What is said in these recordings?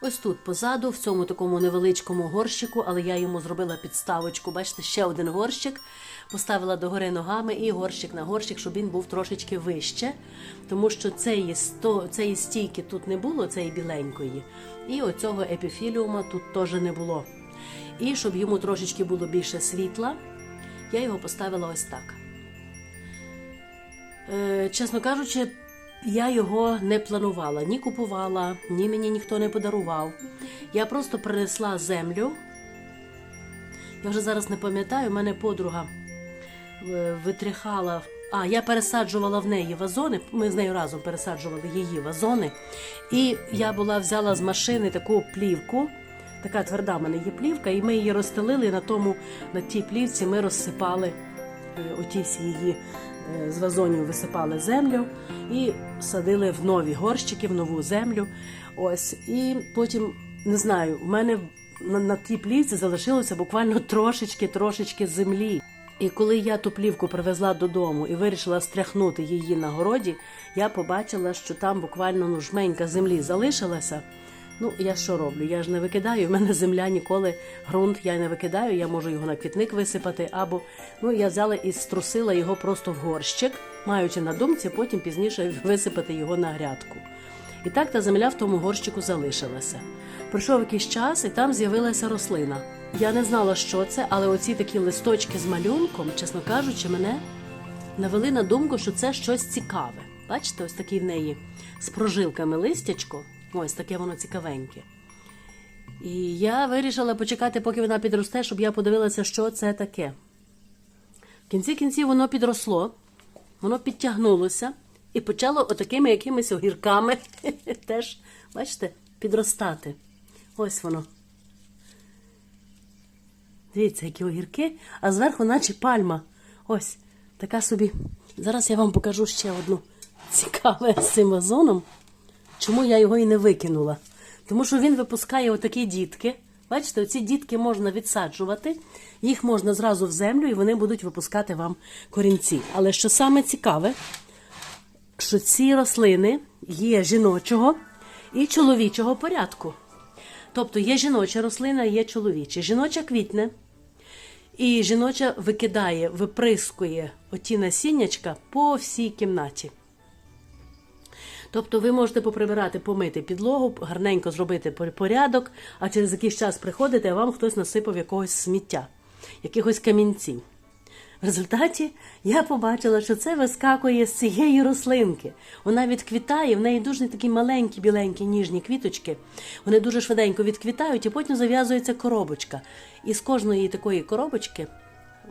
Ось тут позаду, в цьому такому невеличкому горщику, але я йому зробила підставочку. Бачите, ще один горщик. Поставила догори ногами і горщик на горщик, щоб він був трошечки вище. Тому що цієї, сто, цієї стійки тут не було, цієї біленької. І оцього епіфіліума тут теж не було. І щоб йому трошечки було більше світла, я його поставила ось так. Е, чесно кажучи, я його не планувала, ні купувала, ні мені ніхто не подарував. Я просто принесла землю. Я вже зараз не пам'ятаю, у мене подруга е, витряхала. А, я пересаджувала в неї вазони. Ми з нею разом пересаджували її вазони. І я була взяла з машини таку плівку. Така тверда в мене є плівка, і ми її розстелили. і На тому на тій плівці ми розсипали е, оті всі її з вазонів висипали землю і садили в нові горщики, в нову землю. Ось і потім не знаю, в мене на, на тій плівці залишилося буквально трошечки, трошечки землі. І коли я ту плівку привезла додому і вирішила стряхнути її на городі, я побачила, що там буквально ну, жменька землі залишилася. Ну, я що роблю? Я ж не викидаю. В мене земля ніколи ґрунт я не викидаю. Я можу його на квітник висипати, або ну я взяла і струсила його просто в горщик, маючи на думці, потім пізніше висипати його на грядку. І так та земля в тому горщику залишилася. Пройшов якийсь час, і там з'явилася рослина. Я не знала, що це, але оці такі листочки з малюнком, чесно кажучи, мене навели на думку, що це щось цікаве. Бачите, ось такий в неї з прожилками листячко. Ось таке воно цікавеньке. І я вирішила почекати, поки вона підросте, щоб я подивилася, що це таке. В кінці кінців воно підросло, воно підтягнулося і почало отакими якимись огірками теж, бачите, підростати. Ось воно. Дивіться, які огірки, а зверху, наче пальма. Ось, така собі. Зараз я вам покажу ще одну цікаве з цим вазоном. Чому я його і не викинула? Тому що він випускає отакі дітки. Бачите, оці дітки можна відсаджувати, їх можна зразу в землю і вони будуть випускати вам корінці. Але що саме цікаве, що ці рослини є жіночого і чоловічого порядку. Тобто є жіноча рослина, є чоловіча. Жіноча квітне, і жіноча викидає, виприскує оті насіннячка по всій кімнаті. Тобто ви можете поприбирати, помити підлогу, гарненько зробити порядок, а через якийсь час приходите, а вам хтось насипав якогось сміття, якихось камінців. В результаті я побачила, що це вискакує з цієї рослинки. Вона відквітає, в неї дуже такі маленькі, біленькі, ніжні квіточки. Вони дуже швиденько відквітають, і потім зав'язується коробочка. І з кожної такої коробочки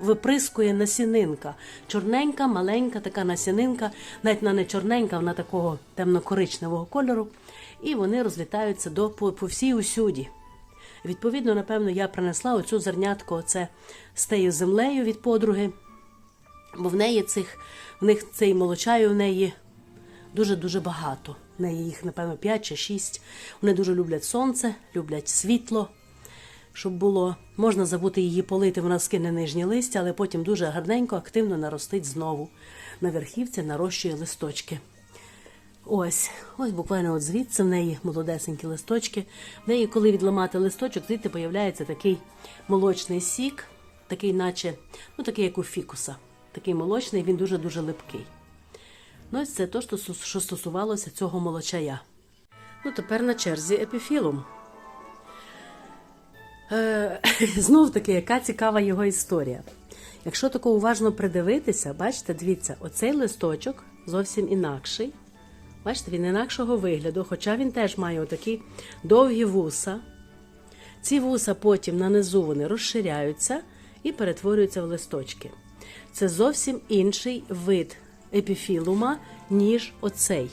виприскує насінинка. Чорненька, маленька така насінинка, навіть вона не чорненька, вона такого темно-коричневого кольору. І вони розлітаються до, по, по всій усюді. Відповідно, напевно, я принесла оцю зернятко оце з тією землею від подруги, бо в неї цих, в них цей молочаю в неї дуже-дуже багато. В неї їх, напевно, 5 чи 6. Вони дуже люблять сонце, люблять світло, щоб було. Можна забути її полити, вона скине нижнє листя, але потім дуже гарненько, активно наростить знову. На верхівці нарощує листочки. Ось, ось буквально от звідси в неї молодесенькі листочки. В неї, коли відламати листочок, звідти появляється такий молочний сік, такий, наче, ну такий, як у фікуса. Такий молочний, він дуже-дуже липкий. Ну, ось це те, що стосувалося цього молочая. Ну, тепер на черзі епіфілум. Е, знов таки, яка цікава його історія. Якщо тако уважно придивитися, бачите, дивіться, оцей листочок зовсім інакший. Бачите, він інакшого вигляду, хоча він теж має отакі довгі вуса. Ці вуса потім на низу вони розширяються і перетворюються в листочки. Це зовсім інший вид епіфілума, ніж оцей.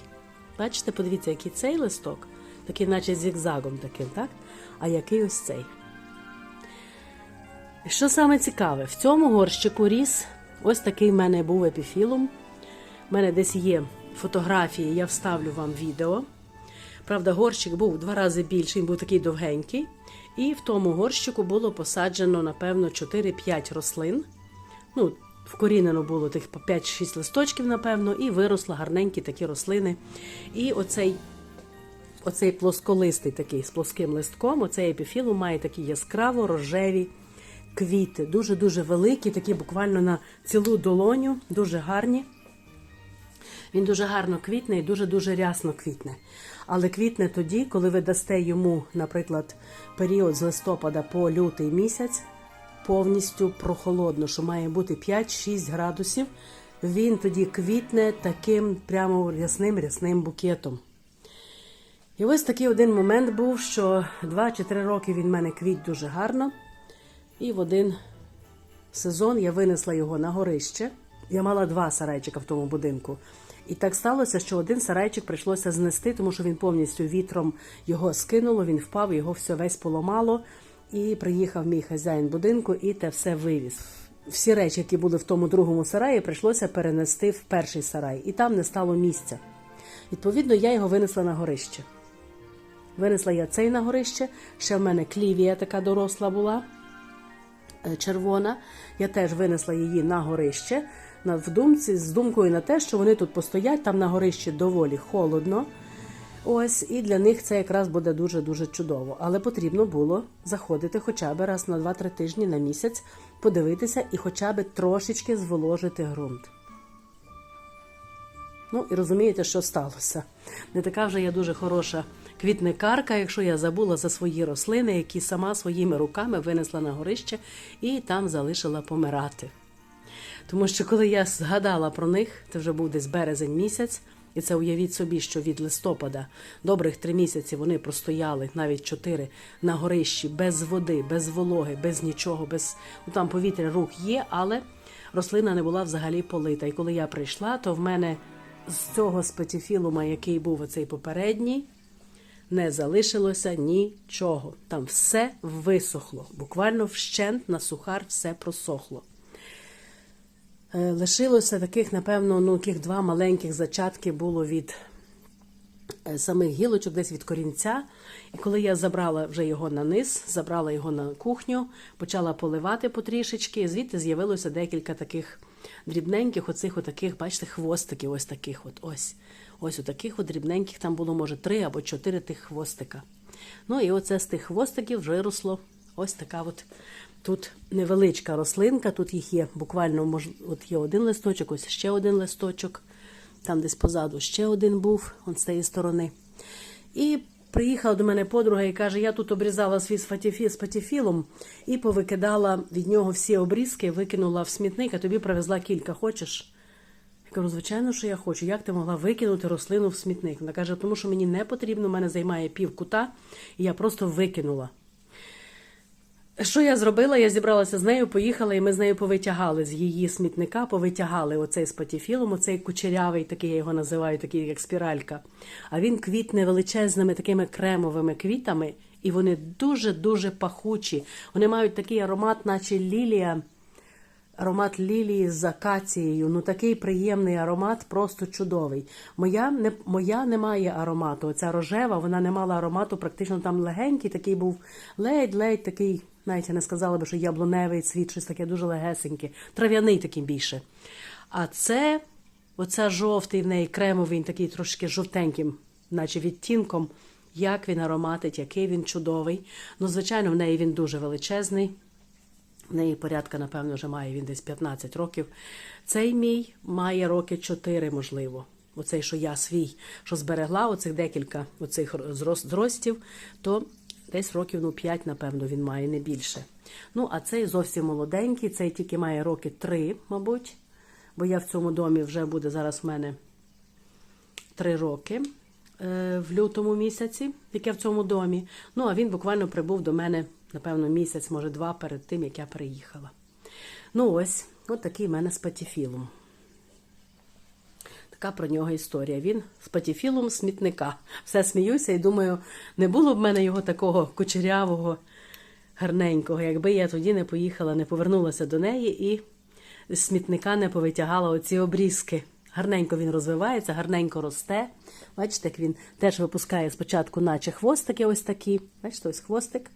Бачите, подивіться, який цей листок, такий, наче зігзагом таким, так? А який ось цей. Що саме цікаве, в цьому горщику ріс ось такий в мене був епіфілум. У мене десь є фотографії, я вставлю вам відео. Правда, горщик був два рази більший, він був такий довгенький. І в тому горщику було посаджено, напевно, 4-5 рослин. Ну, вкорінено було тих по 5-6 листочків, напевно, і виросли гарненькі такі рослини. І оцей оцей плосколистий такий з плоским листком, оцей епіфілум має такі яскраво рожеві квіти. Дуже-дуже великі, такі буквально на цілу долоню, дуже гарні. Він дуже гарно квітне і дуже-дуже рясно квітне. Але квітне тоді, коли ви дасте йому, наприклад, період з листопада по лютий місяць, повністю прохолодно, що має бути 5-6 градусів. Він тоді квітне таким прямо рясним рясним букетом. І ось такий один момент був, що 2 чи 3 роки він в мене квіт дуже гарно. І в один сезон я винесла його на горище. Я мала два сарайчика в тому будинку. І так сталося, що один сарайчик прийшлося знести, тому що він повністю вітром його скинуло, він впав, його все весь поламало. І приїхав мій хазяїн будинку і те все вивіз. Всі речі, які були в тому другому сараї, прийшлося перенести в перший сарай, і там не стало місця. Відповідно, я його винесла на горище. Винесла я цей на горище. Ще в мене клівія така доросла була червона. Я теж винесла її на горище в думці, з думкою на те, що вони тут постоять, там на горищі доволі холодно. Ось, і для них це якраз буде дуже-дуже чудово. Але потрібно було заходити хоча б раз на 2-3 тижні на місяць, подивитися і хоча б трошечки зволожити ґрунт. Ну і розумієте, що сталося. Не така вже я дуже хороша квітникарка, якщо я забула за свої рослини, які сама своїми руками винесла на горище і там залишила помирати. Тому що коли я згадала про них, це вже був десь березень місяць, і це уявіть собі, що від листопада добрих три місяці вони простояли, навіть чотири, на горищі, без води, без вологи, без нічого, без ну там повітря рук є, але рослина не була взагалі полита. І коли я прийшла, то в мене з цього спетіфілума, який був оцей попередній, не залишилося нічого. Там все висохло. Буквально вщент на сухар все просохло. Е, Лишилося таких, напевно, ну, таких два маленьких зачатки було від е, самих гілочок, десь від корінця. І коли я забрала вже його на низ, забрала його на кухню, почала поливати потрішечки, звідти з'явилося декілька таких дрібненьких, оцих отаких, бачите, хвостиків, ось таких от ось. Ось у таких от дрібненьких, там було, може, три або чотири тих хвостика. Ну і оце з тих хвостиків виросло ось така от тут невеличка рослинка. Тут їх є буквально, мож, от є один листочок, ось ще один листочок. Там десь позаду ще один був, от з цієї сторони. І приїхала до мене подруга і каже: я тут обрізала свій спатіфі, патіфілом і повикидала від нього всі обрізки, викинула в смітник, а тобі привезла кілька. Хочеш? Я кажу, звичайно, що я хочу. Як ти могла викинути рослину в смітник? Вона каже, тому що мені не потрібно, мене займає пів кута, і я просто викинула. Що я зробила? Я зібралася з нею, поїхала, і ми з нею повитягали з її смітника, повитягали оцей з патіфілом, оцей кучерявий, такий я його називаю, такий як спіралька. А він квітне величезними такими кремовими квітами, і вони дуже-дуже пахучі. Вони мають такий аромат, наче лілія. Аромат лілії з акацією, ну такий приємний аромат, просто чудовий. Моя не моя не має аромату. Оця рожева, вона не мала аромату, практично там легенький, такий був ледь-ледь такий, навіть я не сказала би, що яблуневий цвіт, щось таке дуже легесеньке, трав'яний такий більше. А це, оця жовтий в неї кремовий, він такий трошки жовтеньким, наче відтінком. Як він ароматить, який він чудовий. Ну, звичайно, в неї він дуже величезний. В неї порядка, напевно, вже має він десь 15 років. Цей мій має роки 4, можливо. Оцей, що я свій, що зберегла, оцих декілька оцих зростів, то десь років ну, 5, напевно, він має не більше. Ну, а цей зовсім молоденький, цей тільки має роки 3, мабуть. Бо я в цьому домі вже буде зараз в мене 3 роки е, в лютому місяці, як я в цьому домі. Ну, а він буквально прибув до мене, напевно, місяць, може два перед тим, як я приїхала. Ну, ось, от такий в мене з патіфілом. Така про нього історія. Він з патіфілом смітника. Все сміюся і думаю, не було б мене його такого кучерявого, гарненького, якби я тоді не поїхала, не повернулася до неї і з смітника не повитягала оці обрізки. Гарненько він розвивається, гарненько росте. Бачите, як він теж випускає спочатку, наче хвостики ось такі. Бачите, ось хвостик.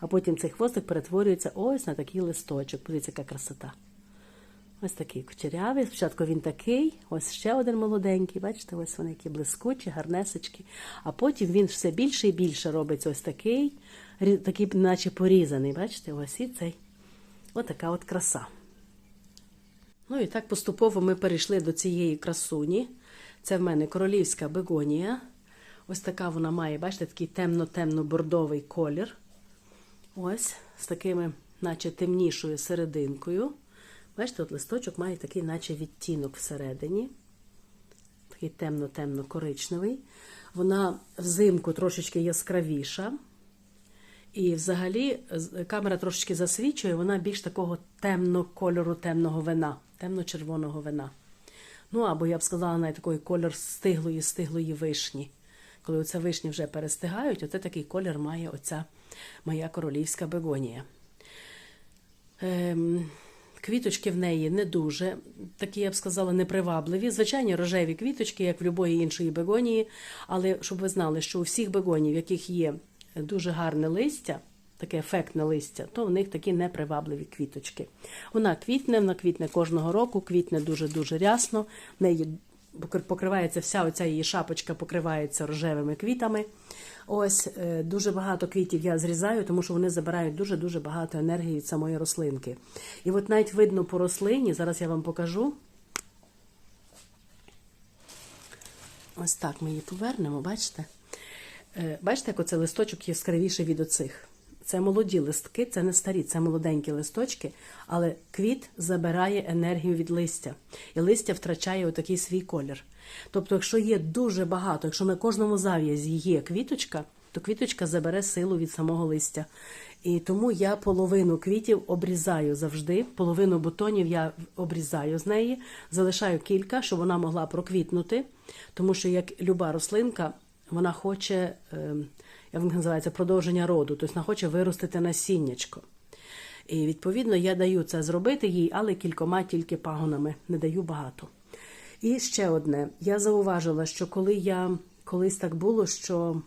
А потім цей хвостик перетворюється ось на такий листочок. Подивіться, яка красота. Ось такий кучерявий. Спочатку він такий, ось ще один молоденький. Бачите, ось вони які блискучі, гарнесечки. А потім він все більше і більше робиться ось такий, такий, наче порізаний. Бачите, ось і цей. Ось така от краса. Ну і так поступово ми перейшли до цієї красуні. Це в мене королівська бегонія. Ось така вона має, бачите, такий темно-темно-бордовий колір. Ось з такими, наче темнішою серединкою. Бачите, от листочок має такий, наче відтінок всередині. Такий темно-темно-коричневий. Вона взимку трошечки яскравіша. І взагалі камера трошечки засвічує, вона більш такого темного кольору темного вина, темно-червоного вина. Ну, або я б сказала, навіть такий кольор стиглої, стиглої вишні. Коли оця вишні вже перестигають, оце такий колір має оця моя королівська бегонія. Ем, квіточки в неї не дуже, такі, я б сказала, непривабливі. Звичайні рожеві квіточки, як в будь-якої іншої бегонії. Але щоб ви знали, що у всіх бегонів, в яких є дуже гарне листя, таке ефектне листя, то в них такі непривабливі квіточки. Вона квітне, вона квітне кожного року, квітне дуже-дуже рясно. В неї покривається вся оця її шапочка покривається рожевими квітами. Ось е, дуже багато квітів я зрізаю, тому що вони забирають дуже-дуже багато енергії від самої рослинки. І от навіть видно по рослині, зараз я вам покажу. Ось так ми її повернемо, бачите? Е, Бачите, як оце листочок яскравіший від оцих. Це молоді листки, це не старі, це молоденькі листочки, але квіт забирає енергію від листя, і листя втрачає отакий свій колір. Тобто, якщо є дуже багато, якщо на кожному зав'язі є квіточка, то квіточка забере силу від самого листя. І тому я половину квітів обрізаю завжди, половину бутонів я обрізаю з неї, залишаю кілька, щоб вона могла проквітнути, тому що як люба рослинка, вона хоче, е, як вона називається, продовження роду, тобто вона хоче виростити насіннячко. І відповідно я даю це зробити їй, але кількома тільки пагонами, не даю багато. І ще одне. Я зауважила, що коли я колись так було, що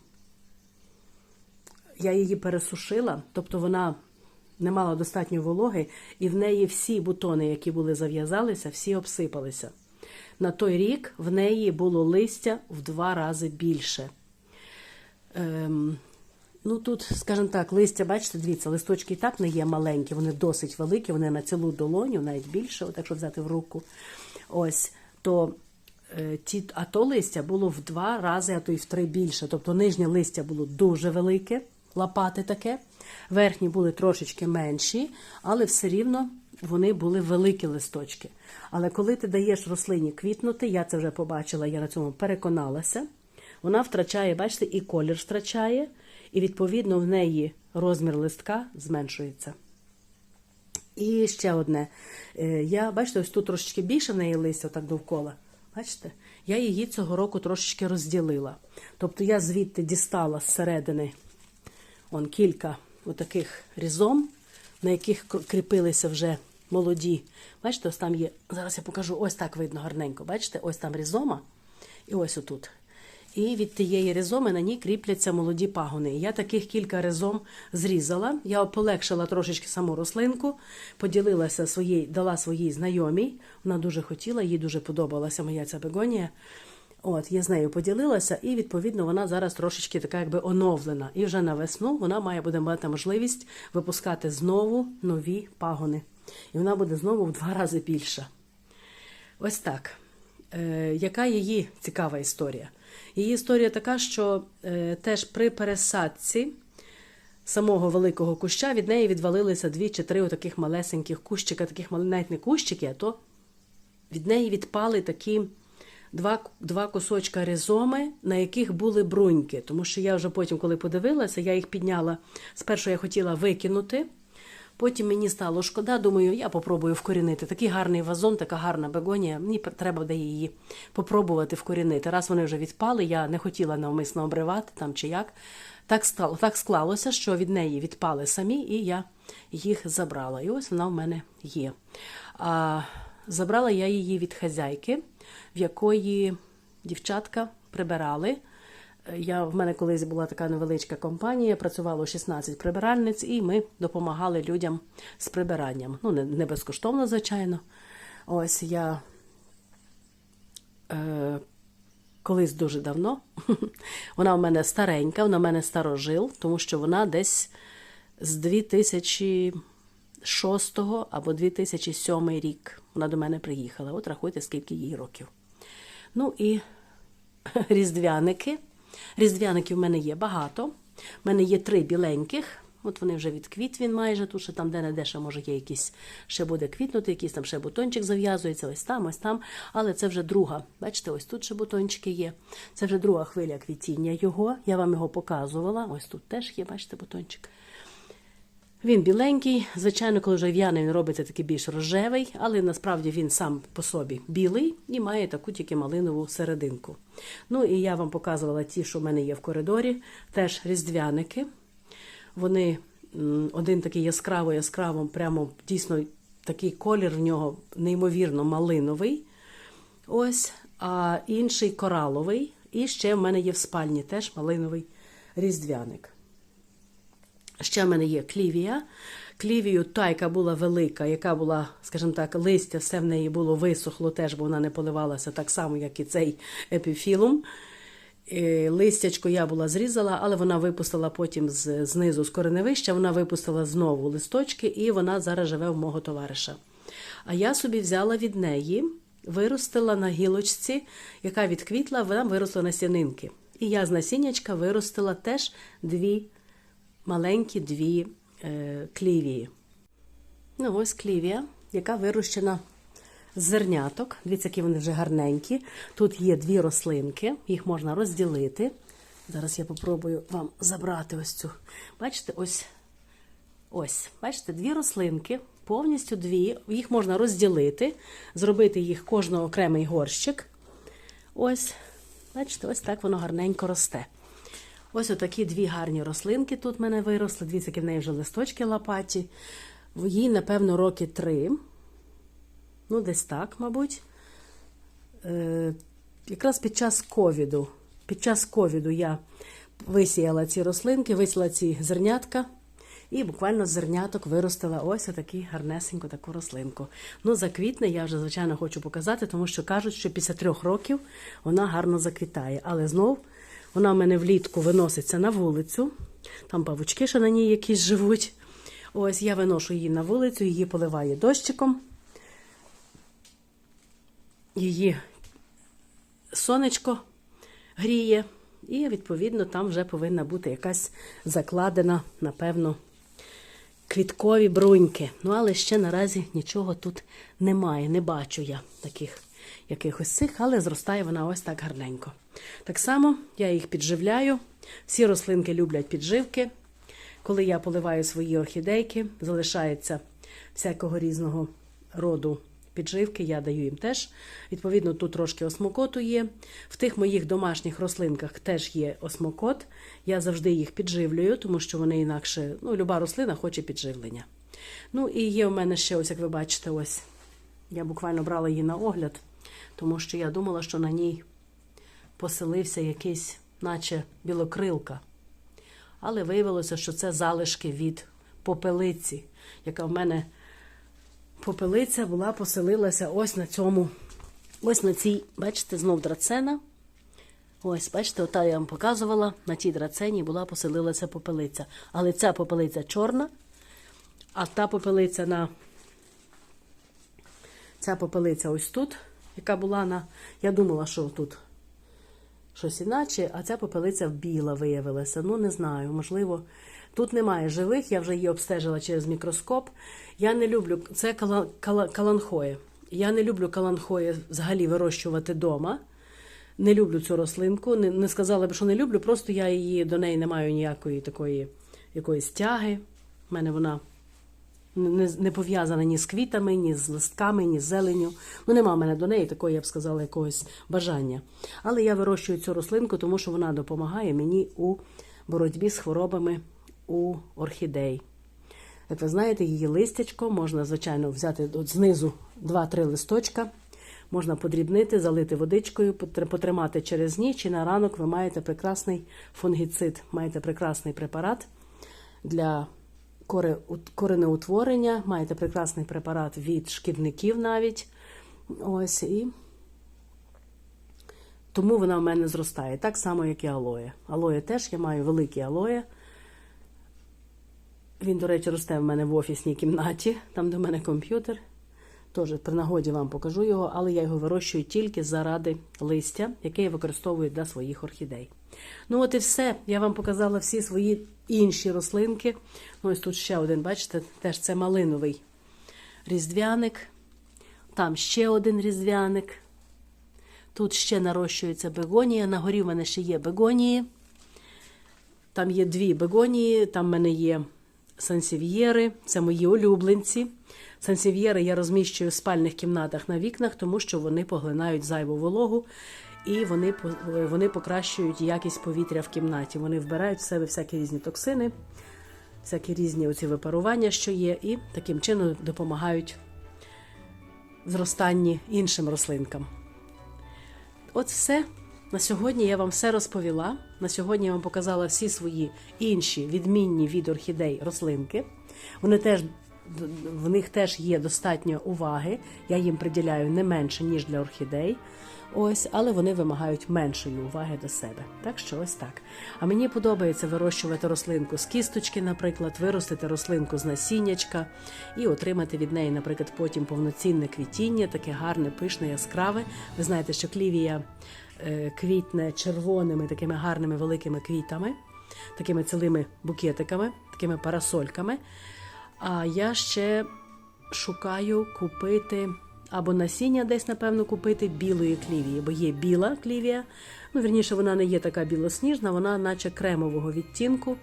я її пересушила, тобто вона не мала достатньо вологи, і в неї всі бутони, які були зав'язалися, всі обсипалися. На той рік в неї було листя в два рази більше. Ем, ну тут, скажімо так, листя, бачите, дивіться, листочки і так не є маленькі, вони досить великі, вони на цілу долоню, навіть більше, от якщо взяти в руку. Ось, то е, ті, а то листя було в два рази, а то й в три більше. Тобто нижнє листя було дуже велике, лопати таке, верхні були трошечки менші, але все рівно вони були великі листочки. Але коли ти даєш рослині квітнути, я це вже побачила, я на цьому переконалася. Вона втрачає, бачите, і колір втрачає, і відповідно в неї розмір листка зменшується. І ще одне. Е, Я, бачите, ось тут трошечки більше в неї листя так довкола. Бачите? Я її цього року трошечки розділила. Тобто я звідти дістала зсередини он, кілька отаких різом, на яких кріпилися вже молоді. Бачите, ось там є. Зараз я покажу, ось так видно гарненько. Бачите, ось там різома, і ось отут. І від тієї ризоми на ній кріпляться молоді пагони. Я таких кілька ризом зрізала. Я полегшила трошечки саму рослинку, поділилася своїй, дала своїй знайомій. Вона дуже хотіла, їй дуже подобалася моя ця бегонія. От, я з нею поділилася, і відповідно вона зараз трошечки така, якби оновлена. І вже на весну вона має буде мати можливість випускати знову нові пагони. І вона буде знову в два рази більша. Ось так. Е, яка її цікава історія? Її історія така, що е, теж при пересадці самого великого куща від неї відвалилися дві чи три таких малесеньких кущика, таких навіть не кущики, а то від неї відпали такі два, два кусочка ризоми, на яких були бруньки. Тому що я вже потім, коли подивилася, я їх підняла. Спершу я хотіла викинути. Потім мені стало шкода, думаю, я попробую вкорінити. Такий гарний вазон, така гарна бегонія. Мені треба буде її попробувати вкорінити. Раз вони вже відпали, я не хотіла навмисно обривати там чи як. Так стало, так склалося, що від неї відпали самі, і я їх забрала. І ось вона в мене є. А, забрала я її від хазяйки, в якої дівчатка прибирали. Я, в мене колись була така невеличка компанія, працювало 16 прибиральниць, і ми допомагали людям з прибиранням. Ну, не, не безкоштовно, звичайно. Ось я е, колись дуже давно. Вона в мене старенька, вона в мене старожил, тому що вона десь з 2006 або 2007 рік вона до мене приїхала. От рахуйте, скільки їй років. Ну і різдвяники. Різдвяників в мене є багато. У мене є три біленьких. От вони вже від квітвін майже, тут ще там де-не-де ще може є якісь, ще буде квітнути, якийсь там ще бутончик зав'язується, ось там, ось там. Але це вже друга. Бачите, ось тут ще бутончики є. Це вже друга хвиля квітіння його. Я вам його показувала. Ось тут теж є, бачите, бутончик. Він біленький. Звичайно, коли вже в'яний, він робиться такий більш рожевий, але насправді він сам по собі білий і має таку тільки малинову серединку. Ну і я вам показувала ті, що в мене є в коридорі, теж різдвяники. Вони один такий яскраво яскраво, прямо дійсно такий колір в нього неймовірно малиновий. Ось, а інший кораловий. І ще в мене є в спальні теж малиновий різдвяник. Ще в мене є клівія. Клівію та, яка була велика, яка була, скажімо так, листя, все в неї було висохло теж, бо вона не поливалася так само, як і цей епіфілум. Е, Листячко я була зрізала, але вона випустила потім з, знизу з кореневища, вона випустила знову листочки, і вона зараз живе в мого товариша. А я собі взяла від неї, виростила на гілочці, яка відквітла, вона виросла на сінинки. І я з насіннячка виростила теж дві маленькі дві е, клівії. Ну, ось клівія, яка вирощена з зерняток. Дивіться, які вони вже гарненькі. Тут є дві рослинки, їх можна розділити. Зараз я попробую вам забрати ось цю. Бачите, ось ось, бачите, дві рослинки, повністю дві. Їх можна розділити, зробити їх кожного окремий горщик. Ось, бачите, ось так воно гарненько росте. Ось отакі дві гарні рослинки тут в мене виросли. Дивіться, які в неї вже листочки лопаті. Їй, напевно, роки три. Ну, десь так, мабуть. Е, якраз під час ковіду. Під час ковіду я висіяла ці рослинки, висіяла ці зернятка. І буквально з зерняток виростила ось таку гарнесеньку таку рослинку. Ну, заквітне я вже, звичайно, хочу показати, тому що кажуть, що після трьох років вона гарно заквітає. Але знов вона в мене влітку виноситься на вулицю. Там павучки ще на ній якісь живуть. Ось я виношу її на вулицю, її поливаю дощиком. Її сонечко гріє, і, відповідно, там вже повинна бути якась закладена, напевно, квіткові бруньки. Ну, але ще наразі нічого тут немає. Не бачу я таких якихось цих, але зростає вона ось так гарненько. Так само я їх підживляю. Всі рослинки люблять підживки. Коли я поливаю свої орхідейки, залишається всякого різного роду підживки, я даю їм теж. Відповідно, тут трошки осмокоту є. В тих моїх домашніх рослинках теж є осмокот. Я завжди їх підживлюю, тому що вони інакше, ну, люба рослина хоче підживлення. Ну, і є у мене ще, ось, як ви бачите, ось я буквально брала її на огляд, тому що я думала, що на ній поселився якийсь, наче білокрилка. Але виявилося, що це залишки від попелиці, яка в мене попелиця була, поселилася ось на цьому, ось на цій, бачите, знов драцена. Ось, бачите, ота я вам показувала, на тій драцені була поселилася попелиця. Але ця попелиця чорна, а та попелиця на ця попелиця ось тут, яка була на. Я думала, що тут щось іначе, а ця попелиця біла виявилася. Ну, не знаю, можливо. Тут немає живих, я вже її обстежила через мікроскоп. Я не люблю це кала, кала, каланхоє. Я не люблю каланхоє взагалі вирощувати вдома. Не люблю цю рослинку. Не, не сказала б, що не люблю, просто я її до неї не маю ніякої такої якоїсь тяги. У мене вона не, не пов'язана ні з квітами, ні з листками, ні з зеленю. Ну, нема в мене до неї такої, я б сказала, якогось бажання. Але я вирощую цю рослинку, тому що вона допомагає мені у боротьбі з хворобами у орхідей. Як ви знаєте, її листячко можна, звичайно, взяти от знизу 2-3 листочка, можна подрібнити, залити водичкою, потримати через ніч, і на ранок ви маєте прекрасний фунгіцид, маєте прекрасний препарат для коренеутворення, маєте прекрасний препарат від шкідників навіть. Ось і тому вона в мене зростає. Так само, як і алоє. Алоє теж я маю великі алоє. Він, до речі, росте в мене в офісній кімнаті, там, в мене комп'ютер. Тож при нагоді вам покажу його, але я його вирощую тільки заради листя, яке я використовую для своїх орхідей. Ну, от і все. Я вам показала всі свої інші рослинки. Ну, ось тут ще один, бачите, теж це малиновий різдвяник. Там ще один різдвяник. Тут ще нарощується бегонія. На горі в мене ще є бегонії. Там є дві бегонії, там в мене є сансів'єри, це мої улюбленці. Сансів'єри я розміщую в спальних кімнатах на вікнах, тому що вони поглинають зайву вологу і вони, вони покращують якість повітря в кімнаті. Вони вбирають в себе всякі різні токсини, всякі різні оці випарування, що є, і таким чином допомагають зростанні іншим рослинкам. От все. На сьогодні я вам все розповіла. На сьогодні я вам показала всі свої інші відмінні від орхідей рослинки. Вони теж в них теж є достатньо уваги. Я їм приділяю не менше, ніж для орхідей. Ось, але вони вимагають меншої уваги до себе. Так що ось так. А мені подобається вирощувати рослинку з кісточки, наприклад, виростити рослинку з насіннячка і отримати від неї, наприклад, потім повноцінне квітіння, таке гарне, пишне, яскраве. Ви знаєте, що клівія е, квітне червоними такими гарними великими квітами, такими цілими букетиками, такими парасольками. А я ще шукаю купити або насіння десь, напевно, купити білої клівії, бо є біла клівія. Ну, вірніше, вона не є така білосніжна, вона наче кремового відтінку.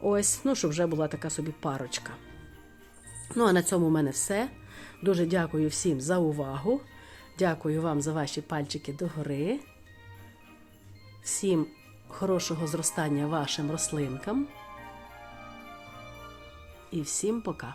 Ось, ну, щоб вже була така собі парочка. Ну, а на цьому в мене все. Дуже дякую всім за увагу. Дякую вам за ваші пальчики догори. Всім хорошого зростання вашим рослинкам. І всім пока.